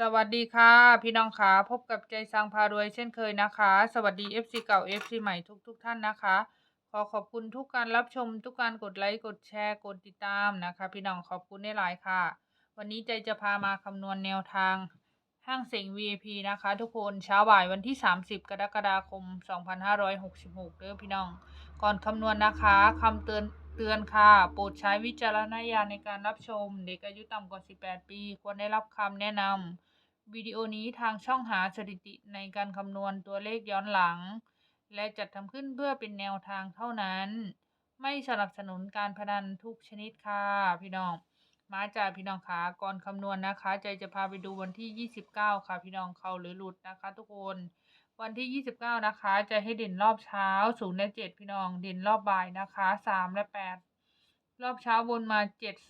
สวัสดีค่ะ พี่น้องค่ะพบกับใจสังพารวยเช่นเคยนะคะ สวัสดี FC เก่า FC ใหม่ทุกๆทท่านนะคะ ขอขอบคุณทุกการรับชมทุกการกดไลค์กดแชร์กดติดตามนะคะ พี่น้องขอบคุณได้หลายค่ะ วันนี้ใจจะพามาคำนวณแนวทางห้างเสียง VIP นะคะ ทุกคนเช้าบ่ายวันที่ 30 กรกฎาคม 2566เด้อพี่น้อง ก่อนคำนวณนะคะคำเตือน เตือนค่ะ โปรดใช้วิจารณญาณในการรับชม เด็กอายุต่ำกว่า 18 ปี ควรได้รับคำแนะนำวิดีโอนี้ทางช่องหาสถิติในการคำนวณตัวเลขย้อนหลัง และจัดทำขึ้นเพื่อเป็นแนวทางเท่านั้น ไม่สนับสนุนการพนันทุกชนิดค่ะ พี่น้อง มาจากพี่น้องขาก่อนคำนวณนะคะ ใจจะพาไปดูวันที่ 29 ค่ะ พี่น้องเขาหรือหลุดนะคะ ทุกคน วันที่ 29 นะคะ จะให้เด่นรอบเช้า0และ7พี่น้องเด่นรอบบ่ายนะคะ3และ8รอบเช้าบนมา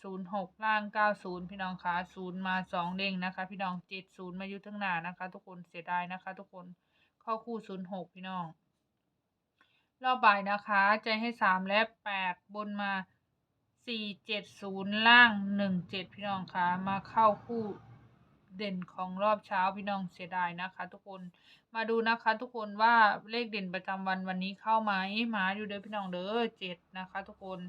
706 ล่าง 90 พี่น้องคะ0มา 2 เด้งนะคะ พี่น้อง 70 มาอยู่ทั้งหน้านะคะ ทุกคนเสียดายนะคะ ทุกคนเข้าคู่ 06 พี่น้อง รอบบ่ายนะคะ จะให้ 3 และ 8 บนมา 470 ล่าง 17 พี่น้องคะมาเข้าคู่ เด่นของรอบเช้าพี่น้องเสียดายนะคะ ทุกคนมาดูนะคะ ทุกคนว่าเลขเด่นประจำวันวันนี้เข้าไหมมาอยู่เด้อพี่น้องเด้อเจ็ดนะคะ ทุกคน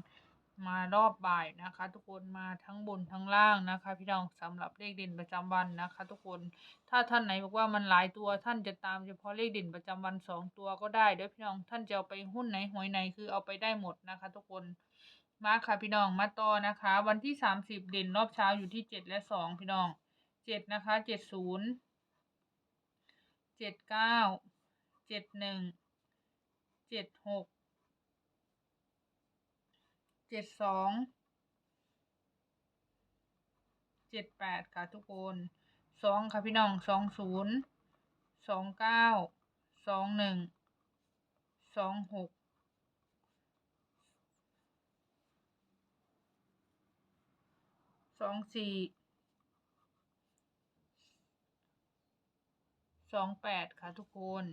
มารอบบ่ายนะคะ ทุกคนมาทั้งบนทั้งล่างนะคะ พี่น้องสำหรับเลขเด่นประจำวันนะคะ ทุกคนถ้าท่านไหนบอกว่ามันหลายตัวท่านจะตามเฉพาะเลขเด่นประจำวันสองตัวก็ได้เด้อพี่น้องท่านจะเอาไปหุ้นไหนหวยไหนคือเอาไปได้หมดนะคะ ทุกคนมาค่ะพี่น้องมาต่อนะคะ วันที่สามสิบเด่นรอบเช้าอยู่ที่เจ็ดและสองพี่น้อง เจ็ดนะคะเจ็ดศูนย์เจ็ดเก้าเจ็ดหนึ่งเจ็ดหกเจ็ดสองเจ็ดแปดค่ะทุกคนสองค่ะพี่น้องสองศูนย์สองเก้าสองหนึ่งสองหกสองสี่ สองแปดค่ะทุกคน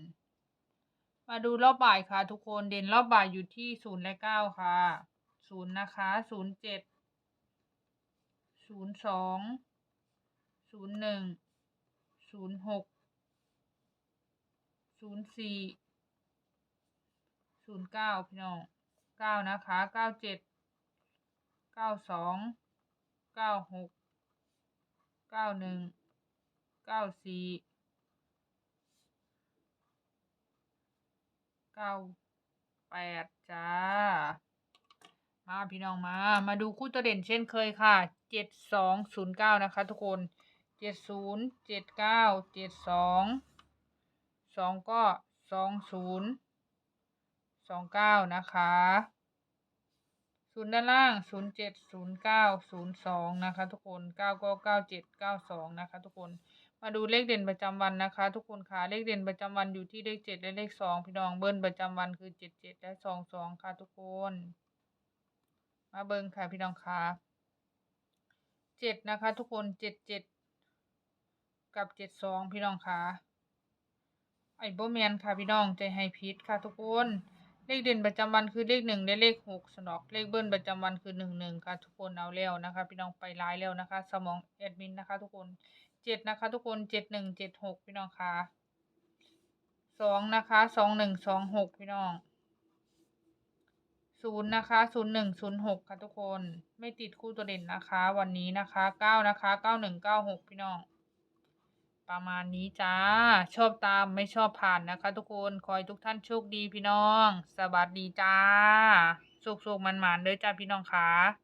มาดูรอบบ่ายค่ะทุกคนเด่นรอบบ่ายอยู่ที่ศูนย์และเก้าค่ะศูนย์นะคะศูนย์เจ็ดศูนย์สองศูนย์หนึ่งศูนย์หกศูนย์สี่ศูนย์เก้าพี่น้องเก้านะคะเก้าเจ็ดเก้าสองเก้าหกเก้าหนึ่งเก้าสี่ เก้าแปดจ้า มาพี่น้องมา มาดูคู่ตัวเด่นเช่นเคยค่ะเจ็ดสองศูนย์เก้านะคะทุกคนเจ็ดศูนย์เจ็ดเก้าเจ็ดสองสองก็สองศูนย์สองเก้านะคะศูนย์ด้านล่างศูนย์เจ็ดศูนย์เก้าศูนย์สองนะคะทุกคนเก้าก็เก้าเจ็ดเก้าสองนะคะทุกคน มาดูเลขเด่นประจำวันนะคะ ทุกคนค่ะเลขเด่นประจำวันอยู่ที่เลขเจ็ดและเลขสองพี่น้องเบิ้ลประจำวันคือเจ็ดเจ็ดและสองสองค่ะทุกคน มาเบิ้งค่ะพี่น้องค่ะเจ็ดนะคะ ทุกคนเจ็ดเจ็ดกับเจ็ดสองพี่น้องค่ะไอโบแมนค่ะพี่น้องใจให้พิษค่ะทุกคนเลขเด่นประจำวันคือเลขหนึ่งและเลขหกสนอกเลขเบิ้ลประจำวันคือหนึ่งหนึ่งค่ะทุกคนเอาแล้วนะคะ พี่น้องไปร้ายแล้วนะคะ สมองแอดมินนะคะ ทุกคน เจ็ดนะคะ ทุกคนเจ็ดหนึ่งเจ็ดหกพี่น้องค่ะสองนะคะสองหนึ่งสองหกพี่น้องศูนย์นะคะศูนย์หนึ่งศูนย์หกค่ะทุกคนไม่ติดคู่ตัวเด่นนะคะ วันนี้นะคะเก้านะคะเก้าหนึ่งเก้าหกพี่น้อง ประมาณนี้จ้า ชอบตามไม่ชอบผ่านนะคะ ทุกคนคอยทุกท่านโชคดีพี่น้อง สวัสดีจ้าสุกๆมันๆเด้อจ้าพี่น้องค่ะ